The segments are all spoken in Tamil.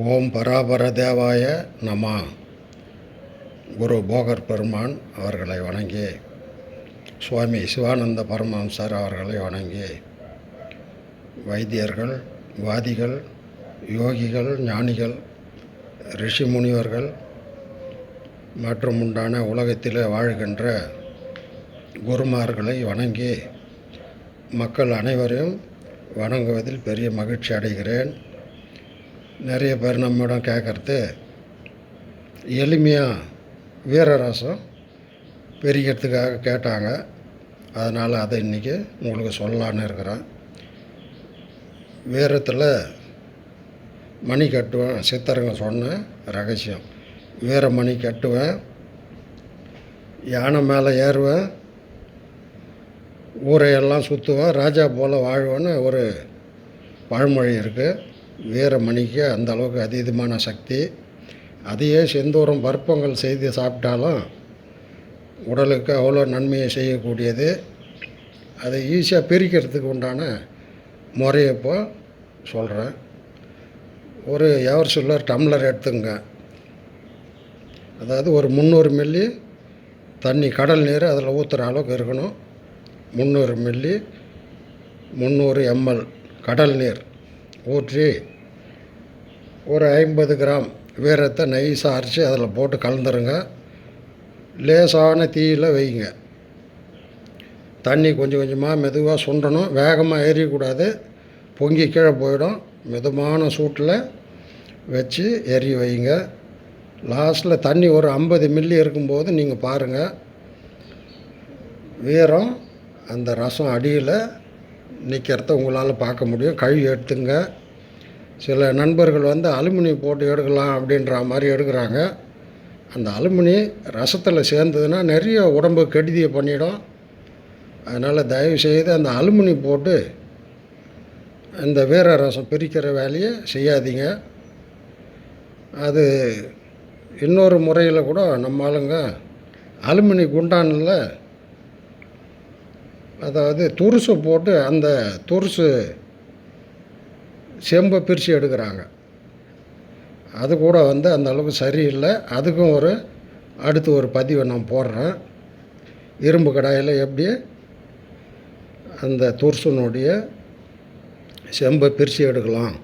ஓம் பராபர தேவாய நமா. குரு போகர் பெருமான் அவர்களை வணங்கி சுவாமி சிவானந்த பரமஹம்சர் அவர்களை வணங்கி வைத்தியர்கள் வாதிகள் யோகிகள் ஞானிகள் ரிஷி முனிவர்கள் மற்றும் உண்டான உலகத்தில் வாழ்கின்ற குருமார்களை வணங்கி மக்கள் அனைவரையும் வணங்குவதில் பெரிய மகிழ்ச்சி அடைகிறேன். நிறைய பேர் நம்மிடம் கேட்குறது எளிமையாக வீரரசம் பெருகிறதுக்காக கேட்டாங்க. அதனால் அதை இன்றைக்கி உங்களுக்கு சொல்லலான்னு இருக்கிறேன். வீரத்தில் மணி கட்டுவேன் சித்தருங்க சொன்ன ரகசியம். வீர மணி கட்டுவேன் யானை மேலே ஏறுவேன் ஊரையெல்லாம் சுற்றுவேன் ராஜா போல் வாழ்வேன்னு ஒரு பழமொழி இருக்குது வீரமணிக்கு அந்த அளவுக்கு அதீதமான சக்தி. அதையே செந்தூரம் பருப்பங்கள் செய்து சாப்பிட்டாலும் உடலுக்கு அவ்வளோ நன்மையை செய்யக்கூடியது. அதை ஈஸியாக பிரிக்கிறதுக்கு உண்டான முறையை இப்போ சொல்கிறேன் ஒரு எவர் சில்லர் டம்ளர் எடுத்துங்க. அதாவது ஒரு முந்நூறு மில்லி தண்ணி கடல் நீர் அதில் ஊற்றுற அளவுக்கு இருக்கணும். முந்நூறு மில்லி முந்நூறு எம்எல் கடல் நீர் ஊற்றி ஒரு ஐம்பது கிராம் வீரத்தை நைஸாக அரைச்சி அதில் போட்டு கலந்துருங்க. லேசான தீயில் வைங்க. தண்ணி கொஞ்சம் கொஞ்சமாக மெதுவாக சுண்டணும். வேகமாக எரியக்கூடாது பொங்கி கீழே போயிடும். மிதமான சூட்டில் வச்சு எரிய வைங்க. லாஸ்ட்டில் தண்ணி ஒரு ஐம்பது மில்லி இருக்கும்போது நீங்கள் பாருங்கள் வீரம் அந்த ரசம் அடியில் நிற்கிறத உங்களால் பார்க்க முடியும். கழுவி எடுத்துங்க. சில நண்பர்கள் வந்து அலுமினி போட்டு எடுக்கலாம் அப்படின்ற மாதிரி எடுக்கிறாங்க. அந்த அலுமினி ரசத்தில் சேர்ந்ததுன்னா நிறைய உடம்பு கெடுதியை பண்ணிடும். அதனால் தயவுசெய்து அந்த அலுமினி போட்டு இந்த வீர ரசம் பிரிக்கிற வேலையை செய்யாதீங்க. அது இன்னொரு முறையில் கூட நம்ம ஆளுங்க அலுமினி குண்டானில் அதாவது துருசு போட்டு அந்த துருசு செம்பை பிரித்து எடுக்கிறாங்க. அது கூட வந்து அந்த அளவுக்கு சரியில்லை. அதுக்கும் ஒரு அடுத்து ஒரு பதிவை நான் போடுறேன். இரும்பு கடாயில் எப்படி அந்த துர்சனுடைய செம்பை பிரித்து எடுக்கலாம்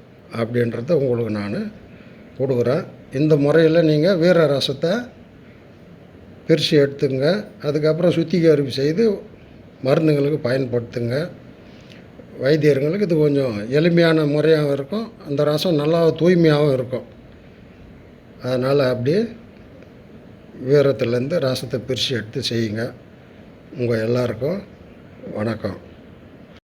அப்படின்றத உங்களுக்கு நான் கொடுக்குறேன். இந்த முறையில் நீங்கள் வீர ரசத்தை பிரித்து எடுத்துங்க. அதுக்கப்புறம் சுத்திகரிப்பு செய்து மருந்துங்களுக்கு பயன்படுத்துங்க. வைத்தியர்களுக்கு இது கொஞ்சம் எளிமையான முறையாகவும் இருக்கும். அந்த ரசம் நல்லா தூய்மையாகவும் இருக்கும். அதனால் அப்படியே வீரத்துலேருந்து ரசத்தை பிரித்து எடுத்து செய்யுங்க. உங்கள் எல்லாருக்கும் வணக்கம்.